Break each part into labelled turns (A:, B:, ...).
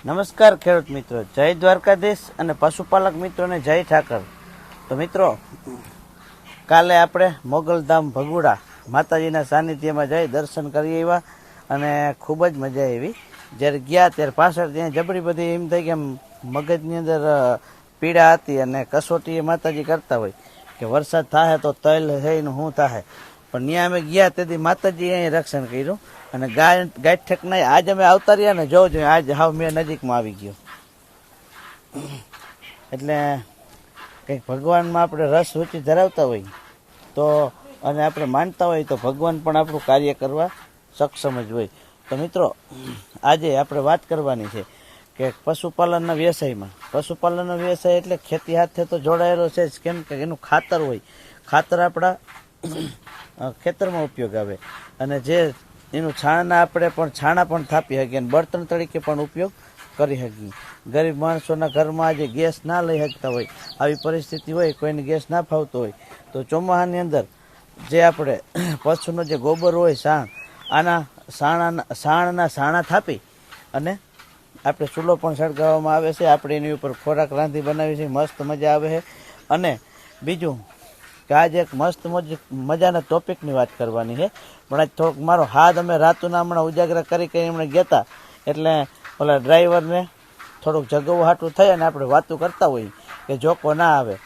A: નમસ્કાર ખેડૂત મિત્રો, જય દ્વારકાધીશ અને પશુપાલક મિત્રોને જય ઠાકર. તો મિત્રો, કાલે આપણે મોગલધામ ભગુડા માતાજીના સાનિધ્યમાં જઈ દર્શન કરી આવ્યા અને ખૂબ જ મજા આવી. જ્યારે ગયા ત્યારે પાછળ ત્યાં જબરી બધી એમ થઈ કે મગજની અંદર પીડા હતી અને કસોટી એ માતાજી કરતા હોય કે વરસાદ થાય તો તૈલ થઈને શું થાય પણ ત્યાં અમે ગયા તેથી માતાજી અહીં રક્ષણ કર્યું. અને ગાય ગાય ઠેકના આજ અમે આવતા રહ્યા ને જોઉં જોઈએ આજ હાવ મેં નજીકમાં આવી ગયો. એટલે કંઈક ભગવાનમાં આપણે રસ રુચિ ધરાવતા હોય, તો અને આપણે માનતા હોય તો ભગવાન પણ આપણું કાર્ય કરવા સક્ષમ જ હોય. તો મિત્રો, આજે આપણે વાત કરવાની છે કે પશુપાલનના વ્યવસાયમાં. પશુપાલનનો વ્યવસાય એટલે ખેતી હાથે તો જોડાયેલો છે જ. કેમ કે એનું ખાતર હોય. ખાતર આપણા ખેતરમાં ઉપયોગ આવે. અને જે એનું છાણના આપણે પણ છાણા પણ થાપી શકીએ અને બળતણ તરીકે પણ ઉપયોગ કરી શકીએ. ગરીબ માણસોના ઘરમાં જે ગેસ ના લઈ શકતા હોય, આવી પરિસ્થિતિ હોય, કોઈને ગેસ ના ફાવતો હોય, તો ચોમાસાની અંદર જે આપણે પશુનો જે ગોબર હોય, સાણ, આના સાણાના, સાણના સાણા થાપી અને આપણે ચૂલો પણ સળગાવવામાં આવે છે. આપણે એની ઉપર ખોરાક રાંધી બનાવી છે મસ્ત મજા આવે છે. અને બીજું કે આજે એક મસ્ત મજ- મજાના ટોપિકની વાત કરવાની છે. પણ આજ થોડોક મારો હાથ અમે રાતુના હમણાં ઉજાગરા કરી કરી હમણાં ગયા એટલે ઓલા ડ્રાઈવરને થોડુંક જગવું હાટું થઈ અને આપણે વાતો કરતા હોઈએ કે જોકો ના આવે.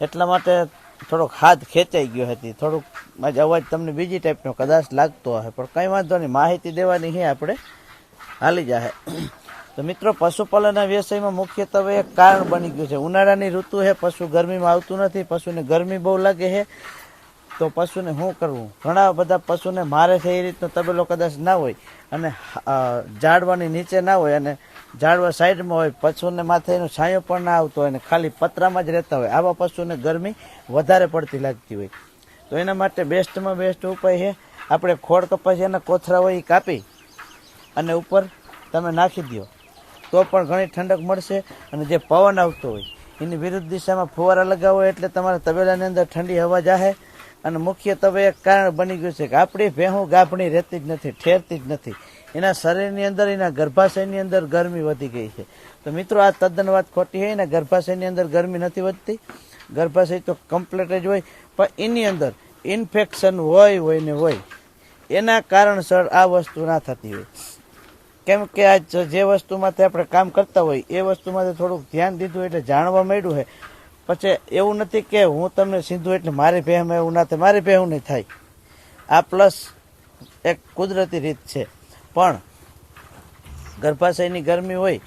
A: એટલા માટે થોડોક હાથ ખેંચાઈ ગયો હતી. થોડુંક આજે અવાજ તમને બીજી ટાઈપનો કદાચ લાગતો હશે. પણ કંઈ વાંધો નહીં, માહિતી દેવાની છે આપણે. હાલી જાય તો મિત્રો, પશુપાલનના વ્યવસાયમાં મુખ્યત્વે એક કારણ બની ગયું છે. ઉનાળાની ઋતુ છે, પશુ ગરમીમાં આવતું નથી, પશુને ગરમી બહુ લાગે છે. તો પશુને શું કરવું? ઘણા બધા પશુને મારે છે એ રીતનો તબેલો કદાચ ના હોય અને ઝાડવાની નીચે ના હોય અને ઝાડવા સાઈડમાં હોય, પશુને માથે એનો છાંયો પણ ના આવતો હોય અને ખાલી પતરામાં જ રહેતા હોય. આવા પશુને ગરમી વધારે પડતી લાગતી હોય. તો એના માટે બેસ્ટમાં બેસ્ટ ઉપાય છે, આપણે ખોડ કપાસિયાના કોથરા હોય એ કાપી અને ઉપર તમે નાખી દો તો પણ ઘણી ઠંડક મળશે અને જે પવન આવતો હોય, એની વિરુદ્ધ દિશામાં ફુવારા લગાવો એટલે તમારા તબેલાની અંદર ઠંડી હવા જાહે. અને મુખ્ય તબે એક કારણ બની ગયું છે કે આપણી ભેહું ગાભણી રહેતી જ નથી, ઠેરતી જ નથી. એના શરીરની અંદર, એના ગર્ભાશયની અંદર ગરમી વધી ગઈ છે. તો મિત્રો, આ તદ્દન વાત ખોટી હોય એના ગર્ભાશયની અંદર ગરમી નથી વધતી. ગર્ભાશય તો કમ્પ્લીટ જ હોય, પણ એની અંદર ઇન્ફેક્શન હોય હોય ને હોય, એના કારણસર આ વસ્તુ ના થતી હોય. કેમ કે આ જ- વસ્તુમાંથી આપણે કામ કરતા હોય, એ વસ્તુમાંથી થોડુંક ધ્યાન દીધું એટલે જાણવા માંડ્યું છે પછી એવું નથી કે હું તમને સીધું એટલે મારી ભેહમાં એવું ના થાય, મારી ભેહું નહીં થાય. આ પ્લસ એક કુદરતી રીત છે. પણ ગર્ભાશયની ગરમી હોય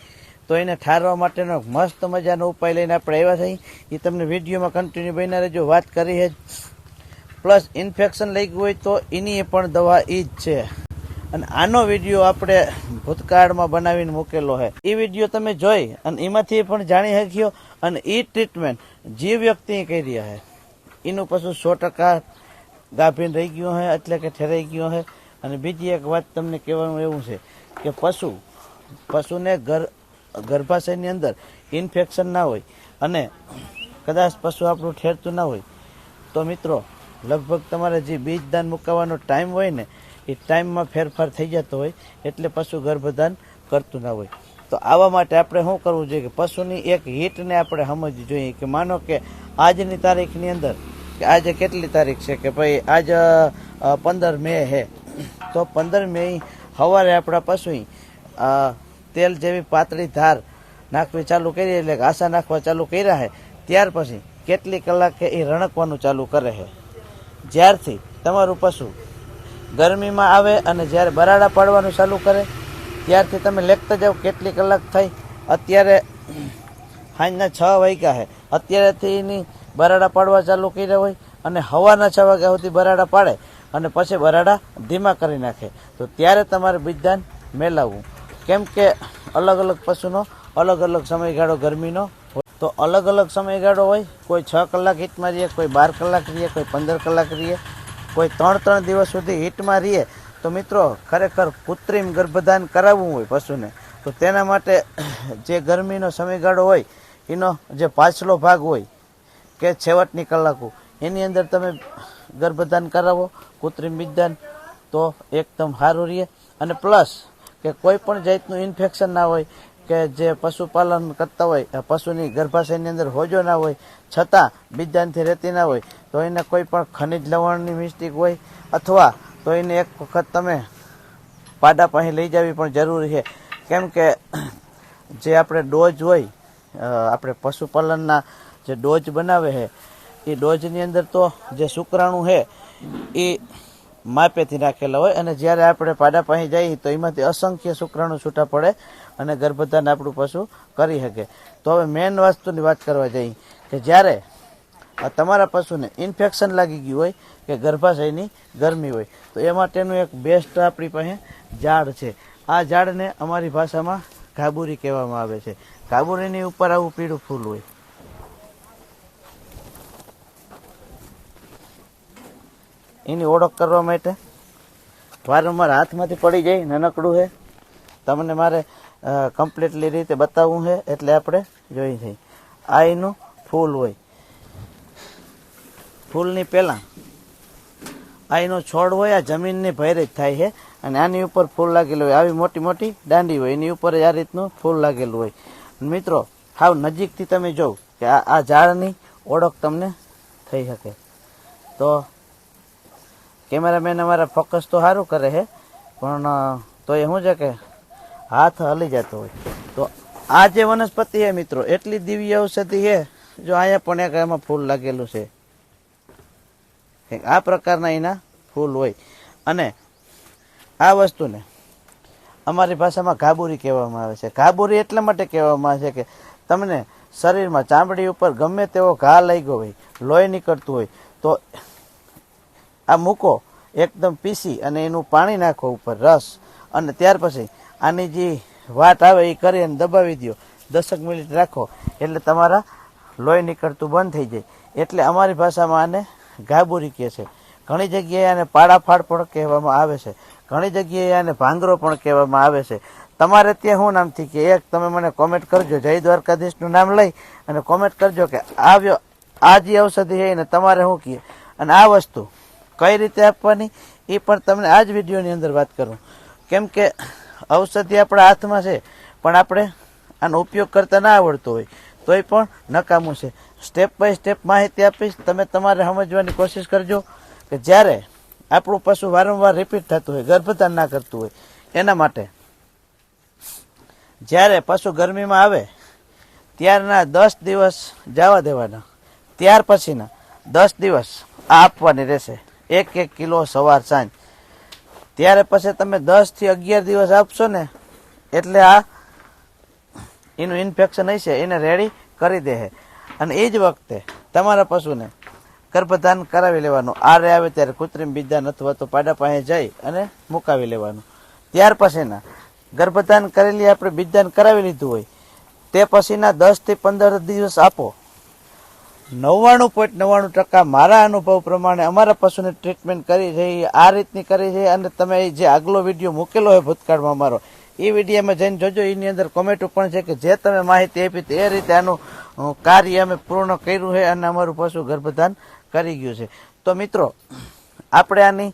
A: તો એને ઠારવા માટેનો મસ્ત મજાનો ઉપાય લઈને આપણે આવ્યા થઈ એ તમને વિડીયોમાં કન્ટિન્યુ બન્યા રહેજો, વાત કરી છે પ્લસ ઇન્ફેક્શન લઈ ગયું હોય તો એની પણ દવા એ જ છે. અને આનો વીડિયો આપણે ભૂતકાળમાં બનાવીને મૂકેલો છે એ વીડિયો તમે જોઈ અને એમાંથી પણ જાણી શક્યો અને એ ટ્રીટમેન્ટ જે વ્યક્તિએ કરી છે એનું પાછું સો ટકા ગાભીન રહી ગયું છે એટલે કે ઠેરાઈ ગયું છે અને બીજી એક વાત તમને કહેવાનું એવું છે કે પશુ, પશુને ગર, ગર્ભાશયની અંદર ઇન્ફેક્શન ના હોય અને કદાચ પશુ આપણું ઠેરતું ના હોય. તો મિત્રો, લગભગ તમારે જે બીજદાન મુકાવવાનો ટાઈમ હોય ને એ ટાઈમમાં ફેરફાર થઈ જતો હોય એટલે પશુ ગર્ભધાન કરતું ના હોય. તો આવા માટે આપણે શું કરવું જોઈએ કે પશુની એક હિટને આપણે સમજવી જોઈએ કે માનો કે આજની તારીખની અંદર, કે આજે કેટલી તારીખ છે કે ભાઈ આજ પંદર મે હે. તો પંદર મે સવારે આપણા પશુ તેલ જેવી પાતળી ધાર નાખવી ચાલુ કરી એટલે ઘાસા નાખવા ચાલુ કર્યા છે ત્યાર પછી કેટલી કલાકે એ રણકવાનું ચાલુ કરે છે જ્યારથી તમારું પશુ ગરમીમાં આવે અને જ્યારે બરાડા પાડવાનું ચાલુ કરે, ત્યારથી તમે લેખતા જાઓ કેટલી કલાક થઈ અત્યારે સાંજના છ વાગ્યા છે અત્યારેથી એની બરાડા પાડવા ચાલુ કર્યા હોય અને હવાના છ વાગ્યા સુધી બરાડા પાડે અને પછી બરાડા ધીમા કરી નાખે. તો ત્યારે તમારે બીજદાન મેલાવવું કેમ કે અલગ અલગ પશુનો અલગ અલગ સમયગાળો ગરમીનો. તો અલગ અલગ સમયગાળો હોય, કોઈ છ કલાક હીટમાં રહીએ, કોઈ બાર કલાક રહીએ, કોઈ પંદર કલાક રહીએ. કોઈ ત્રણ ત્રણ દિવસ સુધી હીટમાં રહીએ, તો મિત્રો ખરેખર કૃત્રિમ ગર્ભધાન કરાવવું હોય પશુને. તો તેના માટે જે ગરમીનો સમયગાળો હોય, એનો જે પાછલો ભાગ હોય, કે છેવટની કલાકો, એની અંદર તમે ગર્ભધાન કરાવો, કૃત્રિમ બીજદાન તો એકદમ સારું રહે. અને પ્લસ કે કોઈ પણ જાતનું ઇન્ફેક્શન ના હોય કે જે પશુપાલન કરતા હોય પશુની ગર્ભાશયની અંદર હોજો ના હોય, છતાં બીજાનથી રહેતી ના હોય, તો એને કોઈ પણ ખનિજ લવણની મિસ્ટેક હોય, અથવા તો એને એક વખત તમે પાડા પાસે લઈ જવી પણ જરૂરી છે. કેમ કે જે આપણે ડોઝ હોય આપણે પશુપાલનના જે ડોઝ બનાવે છે, એ ડોઝની અંદર તો જે શુક્રાણુ છે, એ માપેથી રાખેલા હોય, અને જ્યારે આપણે પાડા પાસે જઈએ તો એમાંથી અસંખ્ય શુક્રાણુ છૂટા પડે અને ગર્ભધાન આપણું પશુ કરી શકે. તો હવે મેન વસ્તુની વાત કરવા જઈએ કે જ્યારે તમારા પશુને ઇન્ફેક્શન લાગી ગયું હોય કે ગર્ભાશયની ગરમી હોય, તો એ માટેનું એક બેસ્ટ આપણી પાસે ઝાડ છે. આ ઝાડને અમારી ભાષામાં ઘાબુરી કહેવામાં આવે છે. ઘાબુરીની ઉપર આવું પીળું ફૂલ હોય. એની ઓળખ કરવા માટે. વારંવાર હાથમાંથી પડી જાય, નાનકડું છે તમને મારે કમ્પ્લીટલી રીતે બતાવવું છે એટલે આપણે જોઈ જઈએ આ એનું ફૂલ હોય. ફૂલની પહેલાં આ એનો છોડ હોય, આ જમીનની ભેરે જ થાય છે. અને આની ઉપર ફૂલ લાગેલું હોય. આવી મોટી મોટી દાંડી હોય. એની ઉપર આ રીતનું ફૂલ લાગેલું હોય. મિત્રો, હાવ નજીકથી તમે જોવ કે આ ઝાડની ઓળખ તમને થઈ શકે. તો કેમેરામેન અમારા ફોકસ તો સારું કરે છે, પણ તો એ શું છે કે હાથ હલી જતો હોય. તો આ જે વનસ્પતિ છે મિત્રો, એટલી દિવ્ય ઔષધિ છે, જો અહીંયા પણ એક એમાં ફૂલ લાગેલું છે. આ પ્રકારના એના ફૂલ હોય. અને આ વસ્તુને અમારી ભાષામાં ઘાબુરી કહેવામાં આવે છે. ઘાબુરી એટલા માટે કહેવામાં આવે છે કે તમને શરીરમાં ચામડી ઉપર ગમે તેવો ઘા લાગ્યો હોય, લોહી નીકળતું હોય, તો આ મૂકો, એકદમ પીસી અને એનું પાણી નાખો ઉપર, રસ. અને ત્યાર પછી આની જે વાત આવે એ કરી અને દબાવી દો દસક મિનિટ રાખો, એટલે તમારા લોહી નીકળતું બંધ થઈ જાય. એટલે અમારી ભાષામાં આને ગાબુરી કહે છે. ઘણી જગ્યાએ આને પાડાફાડ પણ કહેવામાં આવે છે. ઘણી જગ્યાએ આને ભાંગરો પણ કહેવામાં આવે છે. તમારે ત્યાં શું નામથી કે એક તમે મને કોમેન્ટ કરજો, જય દ્વારકાધીશનું નામ લઈ અને કોમેન્ટ કરજો કે આવ્યો આ જે ઔષધિ છે એને તમારે શું કહે અને આ વસ્તુ કઈ રીતે આપવાની? એ પણ તમને આ જ વિડીયોની અંદર વાત કરું. કેમ કે ઔષધિ આપણા હાથમાં છે, પણ આપણે આનો ઉપયોગ કરતા ના આવડતો હોય, તોય પણ નકામું છે. સ્ટેપ બાય સ્ટેપ માહિતી આપીશ, તમે તમારે સમજવાની કોશિશ કરજો કે જ્યારે આપણું પશુ વારંવાર રિપીટ થતું હોય ગર્ભધાન ના કરતું હોય, એના માટે જ્યારે પશુ ગરમીમાં આવે, ત્યારના દસ દિવસ જવા દેવાના, ત્યાર પછીના દસ દિવસ આ આપવાની રહેશે. એક એક કિલો સવાર સાંજ. ત્યારે પછી તમે દસથી અગિયાર દિવસ આપશો ને, એટલે આ એનું ઇન્ફેક્શન હશે, એને રેડી કરી દે અને એ જ વખતે તમારા પશુને ગર્ભધાન કરાવી લેવાનું. આરે આવે ત્યારે કૃત્રિમ બીજાન અથવા તો પાડા પાસે જઈ અને મુકાવી લેવાનું. ત્યાર પછીના ગર્ભધાન કરેલી આપણે બીજાન કરાવી લીધું હોય, તે પછીના દસથી પંદર દિવસ આપો. નવ્વાણું પોઈન્ટ નવ્વાણું ટકા મારા અનુભવ પ્રમાણે અમારા પશુને ટ્રીટમેન્ટ કરી છે આ રીતની કરી છે અને તમે જે આગલો વીડિયો મૂકેલો હોય ભૂતકાળમાં અમારો, એ વિડીયોમાં જઈને જોજો. એની અંદર કોમેન્ટ પણ છે કે જે તમે માહિતી આપી તે રીતે આનું કાર્ય અમે પૂર્ણ કર્યું છે અને અમારું પશુ ગર્ભધાન કરી ગયું છે. તો મિત્રો, આપણે આની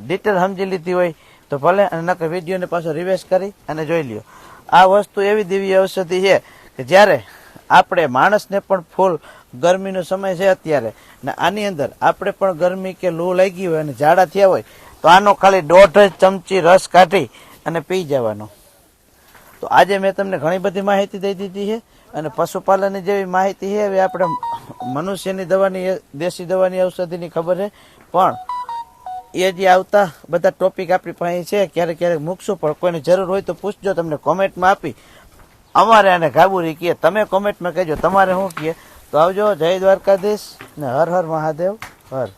A: ડિટેલ સમજી લીધી હોય તો ભલે, અને નકર વિડીયોને પાછો રિવેસ કરી અને જોઈ લ્યો. આ વસ્તુ એવી દિવ્ય ઔષધિ છે કે જ્યારે આપણે માણસને પણ ફૂલ ગરમીનો સમય છે અત્યારે. ને આની અંદર આપણે પણ ગરમી કે લૂ લાગી હોય અને ઝાડા થયા હોય, તો આનો ખાલી દોઢ ચમચી રસ કાઢી અને પી જવાનો. તો આજે મેં તમને ઘણી બધી માહિતી દઈ દીધી છે અને પશુપાલનની જેવી માહિતી છે, હવે આપણે મનુષ્યની દવાની, દેશી દવાની ઔષધિની ખબર છે. પણ એ જે આવતા બધા ટોપિક આપણી પાસે છે, ક્યારેક ક્યારેક મૂકશું, પણ કોઈને જરૂર હોય તો પૂછજો, તમને કોમેન્ટમાં આપી. અમારે આને ગાબુરી કહે, તમે કોમેન્ટમાં કહેજો. તમારે શું કહે? તો આવજો, જય દ્વારકાધીશ ને હર હર મહાદેવ, હર.